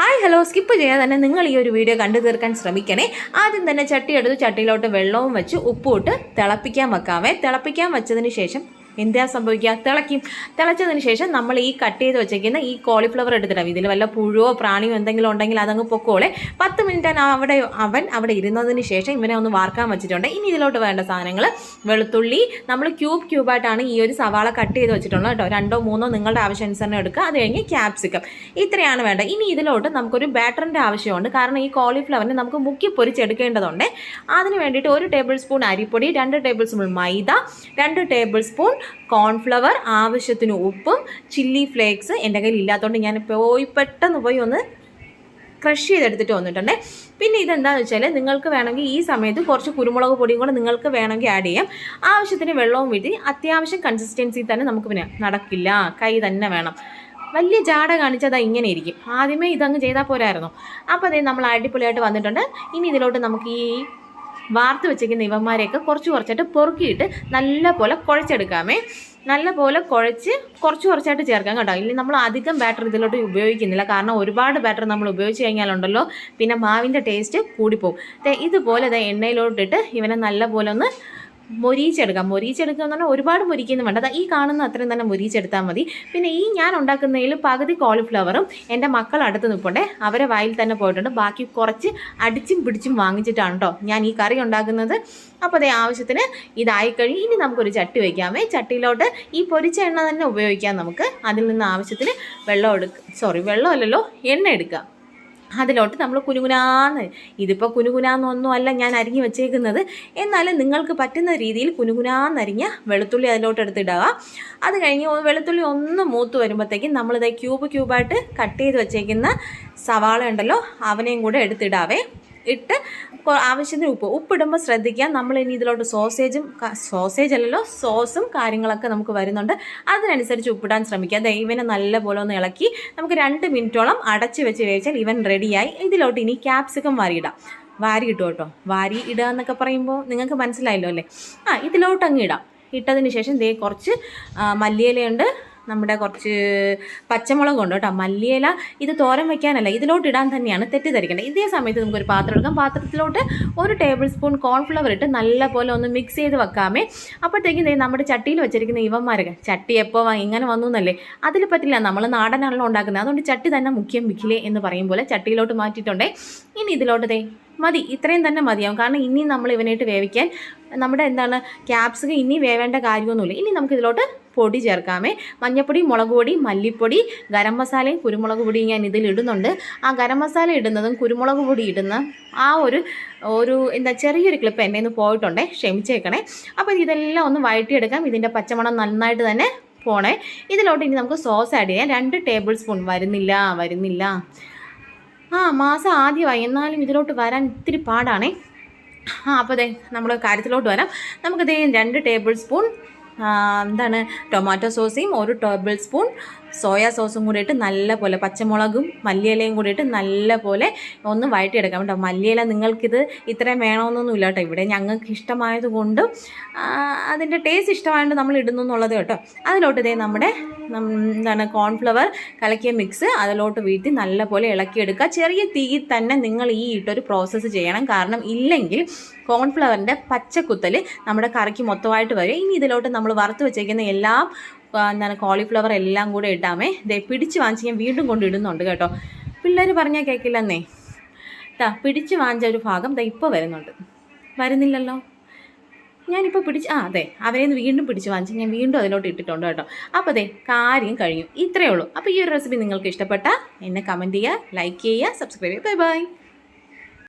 Hi hello skip ചെയ്യാതെ തന്നെ നിങ്ങൾ ഈ ഒരു വീഡിയോ കണ്ടു തീർക്കാൻ ശ്രമിക്കണേ. ആദ്യം തന്നെ ചട്ടി എടുത്ത് ചട്ടിയിലോട്ട് വെള്ളവും വെച്ച് ഉപ്പുമിട്ട് തിളപ്പിക്കാൻ വെക്കാവേ. തിളപ്പിക്കാൻ വെച്ചതിന് ശേഷം എന്താ സംഭവിക്കുക? തിളയ്ക്കും തിളച്ചതിന് ശേഷം നമ്മൾ ഈ കട്ട് ചെയ്ത് വെച്ചേക്കുന്ന ഈ കോളിഫ്ലവർ എടുത്തിടാം ഇതിൽ വല്ല പുഴുവോ പ്രാണിയോ എന്തെങ്കിലും ഉണ്ടെങ്കിൽ അതങ്ങ് പൊക്കോളെ. പത്ത് മിനിറ്റ് അവിടെ അവൻ അവിടെ ഇരുന്നതിന് ശേഷം ഇവനെ ഒന്ന് വാർക്കാൻ വെച്ചിട്ടുണ്ട്. ഇനി ഇതിലോട്ട് വേണ്ട സാധനങ്ങൾ വെളുത്തുള്ളി. നമ്മൾ ക്യൂബ് ക്യൂബായിട്ടാണ് ഈ ഒരു സവാള കട്ട് ചെയ്ത് വെച്ചിട്ടുള്ളത് കേട്ടോ. രണ്ടോ മൂന്നോ നിങ്ങളുടെ ആവശ്യാനുസരണം എടുക്കുക. അത് കഴിഞ്ഞ് ക്യാപ്സിക്കം ഇത്രയാണ് വേണ്ടത്. ഇനി ഇതിലോട്ട് നമുക്കൊരു ബാറ്ററിന്റെ ആവശ്യമുണ്ട്. കാരണം ഈ കോളിഫ്ലവറിനെ നമുക്ക് മുക്കി പൊരിച്ചെടുക്കേണ്ടതുണ്ട്. അതിന് വേണ്ടിയിട്ട് ഒരു ടേബിൾ സ്പൂൺ അരിപ്പൊടി രണ്ട് ടേബിൾ സ്പൂൺ മൈദ രണ്ട് ടേബിൾ സ്പൂൺ കോൺഫ്ലവർ ആവശ്യത്തിന് ഉപ്പും ചില്ലി ഫ്ലേക്സ് എന്റെ കയ്യിൽ ഇല്ലാത്തതുകൊണ്ട് ഞാൻ പോയി പെട്ടെന്ന് പോയി ഒന്ന് ക്രഷ് ചെയ്തെടുത്തിട്ട് വന്നിട്ടുണ്ട്. പിന്നെ ഇതെന്താണെന്ന് വെച്ചാൽ നിങ്ങൾക്ക് വേണമെങ്കിൽ ഈ സമയത്ത് കുറച്ച് കുരുമുളക് പൊടിയും കൂടെ നിങ്ങൾക്ക് വേണമെങ്കിൽ ആഡ് ചെയ്യാം. ആവശ്യത്തിന് വെള്ളവും വീട്ടി അത്യാവശ്യം കൺസിസ്റ്റൻസി തന്നെ നമുക്ക് പിന്നെ നടക്കില്ല. കൈ തന്നെ വേണം. വലിയ ജാട കാണിച്ചത് ഇങ്ങനെ ഇരിക്കും. ആദ്യമേ ഇതങ്ങ് ചെയ്താൽ പോരായിരുന്നു. അപ്പോൾ അതേ നമ്മൾ അടിപൊളിയായിട്ട് വന്നിട്ടുണ്ട്. ഇനി ഇതിലോട്ട് നമുക്ക് ഈ വാർത്ത് വെച്ചിരിക്കുന്ന ഇവന്മാരെയൊക്കെ കുറച്ച് കുറച്ചായിട്ട് പൊറുക്കിയിട്ട് നല്ല പോലെ കുഴച്ചെടുക്കാമേ. നല്ല പോലെ കുഴച്ച് കുറച്ച് കുറച്ചായിട്ട് ചേർക്കാം കേട്ടോ. ഇല്ലെങ്കിൽ നമ്മൾ അധികം ബാറ്റർ ഇതിലോട്ട് ഉപയോഗിക്കുന്നില്ല. കാരണം ഒരുപാട് ബാറ്റർ നമ്മൾ ഉപയോഗിച്ച് കഴിഞ്ഞാലുണ്ടല്ലോ പിന്നെ മാവിന്റെ ടേസ്റ്റ് കൂടിപ്പോകും ഇതുപോലെ ഇതാ എണ്ണയിലോട്ടിട്ട് ഇവനെ നല്ല പോലെ ഒന്ന് മൊരിച്ചെടുക്കാം മൊരീച്ചെടുക്കുക എന്ന് പറഞ്ഞാൽ ഒരുപാട് മൊരിക്കുന്നു വേണ്ട. ഈ കാണുന്ന അത്രയും തന്നെ മൊരിച്ചെടുത്താൽ മതി. പിന്നെ ഈ ഞാൻ ഉണ്ടാക്കുന്നതിൽ പകുതി കോളിഫ്ലവറും എന്റെ മക്കൾ അടുത്ത് നിൽപ്പുണ്ടേ അവരെ വായിൽ തന്നെ പോയിട്ടുണ്ട്. ബാക്കി കുറച്ച് അടിച്ചും പിടിച്ചും വാങ്ങിച്ചിട്ടാണ് കേട്ടോ ഞാൻ ഈ കറി ഉണ്ടാക്കുന്നത്. അപ്പോൾ അതേ ആവശ്യത്തിന് ഇതായി കഴിഞ്ഞ് ഇനി നമുക്കൊരു ചട്ടി വയ്ക്കാമേ ചട്ടിയിലോട്ട് ഈ പൊരിച്ച എണ്ണ തന്നെ ഉപയോഗിക്കാം നമുക്ക്. അതിൽ നിന്ന് ആവശ്യത്തിന് വെള്ളം എടുക്കുക സോറി വെള്ളമല്ലല്ലോ എണ്ണ എടുക്കുക അതിലോട്ട് നമ്മൾ കുനുകുനാന്ന്. ഇതിപ്പോൾ കുനുകുനാന്നൊന്നും അല്ല ഞാൻ അരിഞ്ഞു വെച്ചേക്കുന്നത്. എന്നാലും നിങ്ങൾക്ക് പറ്റുന്ന രീതിയിൽ കുനുകുനാന്നരിഞ്ഞ വെളുത്തുള്ളി അതിലോട്ട് എടുത്തിടുക അത് കഴിഞ്ഞ് വെളുത്തുള്ളി ഒന്ന് മൂത്ത് വരുമ്പോഴത്തേക്കും നമ്മളിത് ക്യൂബ് ക്യൂബായിട്ട് കട്ട് ചെയ്ത് വെച്ചേക്കുന്ന സവാള ഉണ്ടല്ലോ അവനെയും കൂടെ എടുത്തിടാവേ. ഇട്ട് ആവശ്യത്തിന് ഉപ്പ്. ഉപ്പിടുമ്പോൾ ശ്രദ്ധിക്കുക. നമ്മൾ ഇനി ഇതിലോട്ട് സോസേജും സോസേജ് അല്ലല്ലോ സോസും കാര്യങ്ങളൊക്കെ നമുക്ക് വരുന്നുണ്ട്. അതിനനുസരിച്ച് ഉപ്പിടാൻ ശ്രമിക്കുക. അത് ഇവനെ നല്ലപോലെ ഒന്ന് ഇളക്കി നമുക്ക് രണ്ട് മിനിറ്റോളം അടച്ച് വെച്ച് വേവിച്ചാൽ ഇവൻ റെഡിയായി. ഇതിലോട്ട് ഇനി ക്യാപ്സിക്കം വാരിയിടാം. വാരി ഇട്ടു കേട്ടോ. വാരി ഇടുക എന്നൊക്കെ പറയുമ്പോൾ നിങ്ങൾക്ക് മനസ്സിലായല്ലോ അല്ലേ? ആ ഇതിലോട്ട് അങ്ങ് ഇടാം. ഇട്ടതിന് ശേഷം ദേ കുറച്ച് മല്ലിയിലയുണ്ട് നമ്മുടെ കുറച്ച് പച്ചമുളക് ഉണ്ട് കേട്ടോ മല്ലിയില. ഇത് തോരൻ വെക്കാനല്ല ഇതിലോട്ട് ഇടാൻ തന്നെയാണ് തെറ്റിദ്ധരിക്കേണ്ടത്. ഇതേ സമയത്ത് നമുക്കൊരു പാത്രം എടുക്കാം. പാത്രത്തിലോട്ട് ഒരു ടേബിൾ സ്പൂൺ കോൺഫ്ലവർ ഇട്ട് നല്ല പോലെ ഒന്ന് മിക്സ് ചെയ്ത് വെക്കാമേ. അപ്പോഴത്തേക്കും നമ്മുടെ ചട്ടിയിൽ വെച്ചിരിക്കുന്ന ഇവന്മാരൊക്കെ ചട്ടി എപ്പോൾ ഇങ്ങനെ വന്നു എന്നല്ലേ? അതിൽ പറ്റില്ല നമ്മൾ നാടനാണല്ലോ ഉണ്ടാക്കുന്നത്. അതുകൊണ്ട് ചട്ടി തന്നെ മുഖ്യം വിഖിലേ എന്ന് പറയും പോലെ ചട്ടിയിലോട്ട് മാറ്റിയിട്ടുണ്ടേ. ഇനി ഇതിലോട്ട് ദേ മതി ഇത്രയും തന്നെ മതിയാവും. കാരണം ഇനി നമ്മൾ ഇവനായിട്ട് വേവിക്കാൻ നമ്മുടെ എന്താണ് ക്യാപ്സുകൾ ഇനി വേവേണ്ട കാര്യമൊന്നുമില്ല. ഇനി നമുക്ക് ഇതിലോട്ട് പൊടി ചേർക്കാമേ. മഞ്ഞപ്പൊടി മുളക് പൊടി മല്ലിപ്പൊടി ഗരം മസാലയും കുരുമുളക് പൊടിയും ഞാൻ ഇതിൽ ഇടുന്നുണ്ട്. ആ ഗരം മസാല ഇടുന്നതും കുരുമുളക് പൊടി ഇടുന്ന ആ ഒരു ഒരു എന്താ ചെറിയൊരു ക്ലിപ്പ് എന്നെ നിന്ന് പോയിട്ടുണ്ടേ. ക്ഷമിച്ചേക്കണേ. അപ്പോൾ ഇതെല്ലാം ഒന്ന് വഴറ്റിയെടുക്കാം. ഇതിന്റെ പച്ചമണം നന്നായിട്ട് തന്നെ പോണേ. ഇതിലോട്ട് ഇനി നമുക്ക് സോസ് ആഡ് ചെയ്യാം. രണ്ട് ടേബിൾ സ്പൂൺ വരുന്നില്ല വരുന്നില്ല. ആ മാസം ആദ്യമായി. എന്നാലും ഇതിലോട്ട് വരാൻ ഇത്തിരി പാടാണേ. ആ അപ്പോൾ അതെ നമ്മൾ കാര്യത്തിലോട്ട് വരാം. നമുക്ക് ദേ രണ്ട് ടേബിൾ സ്പൂൺ എന്താണ് ടൊമാറ്റോ സോസയും ഒരു ടേബിൾ സ്പൂൺ സോയാ സോസും കൂടിയിട്ട് നല്ല പോലെ പച്ചമുളകും മല്ലിയിലയും കൂടിയിട്ട് നല്ല പോലെ ഒന്ന് വഴറ്റിയെടുക്കാം കേട്ടോ. മല്ലിയില നിങ്ങൾക്കിത് ഇത്രയും വേണമെന്നൊന്നും ഇല്ല കേട്ടോ. ഇവിടെ ഞങ്ങൾക്ക് ഇഷ്ടമായത് കൊണ്ടും അതിന്റെ ടേസ്റ്റ് ഇഷ്ടമായതുകൊണ്ട് നമ്മൾ ഇടുന്നു എന്നുള്ളത് കേട്ടോ. അതിലോട്ട് ഇതേ നമ്മുടെ എന്താണ് കോൺഫ്ലവർ കലക്കിയ മിക്സ് അതിലോട്ട് വീഴ്ത്തി നല്ല പോലെ ഇളക്കിയെടുക്കുക. ചെറിയ തീയിൽ തന്നെ നിങ്ങൾ ഈ ഇട്ടൊരു പ്രോസസ്സ് ചെയ്യണം. കാരണം ഇല്ലെങ്കിൽ കോൺഫ്ലവറിന്റെ പച്ചക്കുത്തൽ നമ്മുടെ കറിക്ക് മൊത്തമായിട്ട് വരും. ഇനി ഇതിലോട്ട് നമ്മൾ വറുത്ത് വെച്ചേക്കുന്ന എല്ലാം എന്താണ് കോളിഫ്ലവർ എല്ലാം കൂടെ ഇട്ടാമേ. ദേ പിടിച്ച് വാങ്ങിച്ച് ഞാൻ വീണ്ടും കൊണ്ടിടുന്നുണ്ട് കേട്ടോ. പിള്ളേർ പറഞ്ഞാൽ കേൾക്കില്ലെന്നേ താ പിടിച്ച് വാങ്ങിച്ച ഒരു ഭാഗം ദാ ഇപ്പോൾ വരുന്നുണ്ട്. വരുന്നില്ലല്ലോ. ഞാനിപ്പോൾ പിടിച്ച് ആ അതെ അവരെ നിന്ന് വീണ്ടും പിടിച്ച് വാങ്ങിച്ച് ഞാൻ വീണ്ടും അതിലോട്ട് ഇട്ടിട്ടുണ്ട് കേട്ടോ. അപ്പോൾ അതെ കാര്യം കഴിഞ്ഞു. ഇത്രയേ ഉള്ളൂ. അപ്പോൾ ഈ ഒരു റെസിപ്പി നിങ്ങൾക്ക് ഇഷ്ടപ്പെട്ടാൽ എന്നെ കമന്റ് ചെയ്യുക ലൈക്ക് ചെയ്യുക സബ്സ്ക്രൈബ് ചെയ്യുക. Bye bye